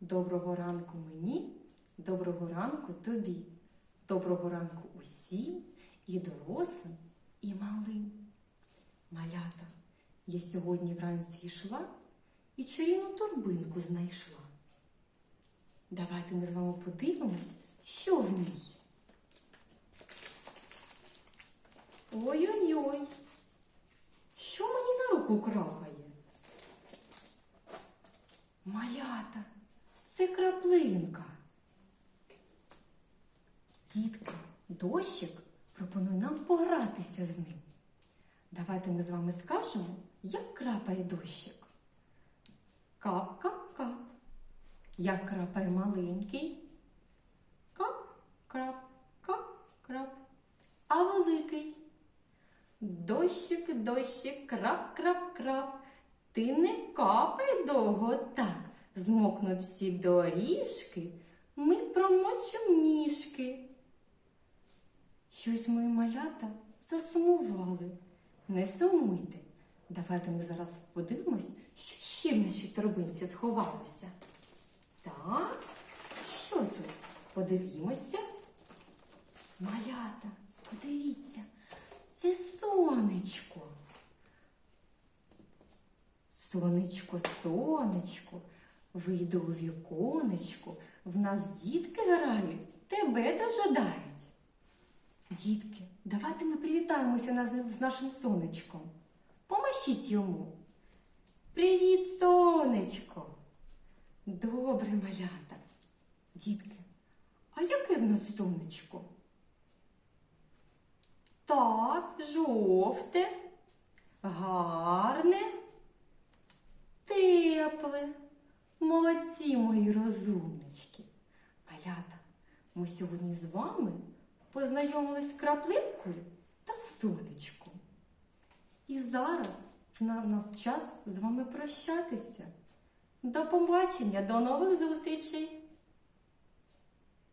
Доброго ранку мені, доброго ранку тобі, доброго ранку усім і дорослим, і малим. Малята, я сьогодні вранці йшла і чарівну торбинку знайшла. Давайте ми з вами подивимось, що в ній. Ой-ой-ой, що мені на руку крапає? Малята, це краплинка. Дітки, дощик пропонує нам погратися з ним. Давайте ми з вами скажемо, як крапає дощик. Кап-кап-кап. Як крапає маленький. Кап-крап, кап-крап. А великий. Дощик, дощик, крап-крап-крап. Ти не капай довго так. Змокнуть всі доріжки, ми промочим ніжки. Щось мої малята засумували. Не сумуйте. Давайте ми зараз подивимось, що ще в нашій торбинці сховалося. Так, що тут? Подивімося. Малята, подивіться, це сонечко. Сонечко, сонечко, вийду у віконечко, в нас дітки грають, тебе дожидають. Дітки, давайте ми привітаємося з нашим сонечком. Помашіть йому. Привіт, сонечко! Добре, малята. Дітки, а яке в нас сонечко? Так, жовте, гарне, мої розумнички. Малята, ми сьогодні з вами познайомились з краплинкою та сонечком. І зараз на нас час з вами прощатися. До побачення, до нових зустрічей!